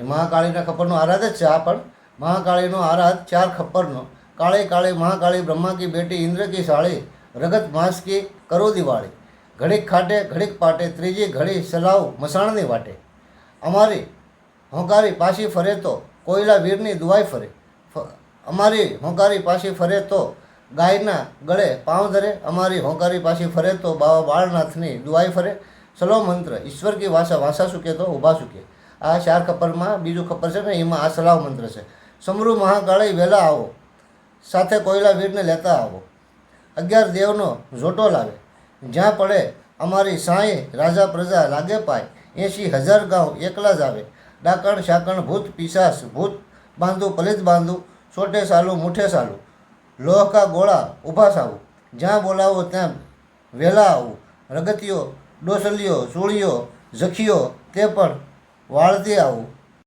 એ મહાકાળીના ખપ્પરનો આરાધ જ છે આ પણ. મહાકાળીનો આરાધ ચાર ખપ્પરનો. કાળે કાળે, મહાકાળી બ્રહ્મા કી બેટી ઇન્દ્ર કી સાળી, રગત માસ કી કરો દિવાળી ઘડીક ખાટે, ઘડીક પાટે, ત્રીજી ઘડી સલાવ, મસાણની વાટે. અમારી હોંકારી પાછી ફરે તો કોયલા વીરની દુવાઈ ફરે. અમારી હોંકારી પાછી ફરે તો ગાયના ગળે પાંવ ધરે. અમારી હોંકારી પાછી ફરે તો બાબા બાળનાથની દુવાઈ ફરે. સલો મંત્ર, ઈશ્વર કી વાસા વાસા સુકે તો ઊભા સુકે. આ ચાર કપરમાં બીજું કપર છે ને, એમાં આ સલાવ મંત્ર છે. સમૃહ મહાકાળે વહેલા આવો. સાથે કોયલા વીરને લેતા આવો. અગિયાર દેવનો ઝોટો લાવે. જ્યાં પડે અમારી સાંઈ રાજા પ્રજા લાગે પાય. એંશી હજાર ગાંવ એકલા જ આવે. ડાકણ, શાકણ, ભૂત પિશાસ ભૂત, બાંધું, પલિત બાંધું છોટે સાલું, મુઠે સાલું. લોહકા ગોળા ઊભા સાવું જ્યાં બોલાવો ત્યાં વહેલા આવું. રગતીઓ ડોસલીઓ ચૂળીઓ ઝખીઓ તે પણ વાળતી આવું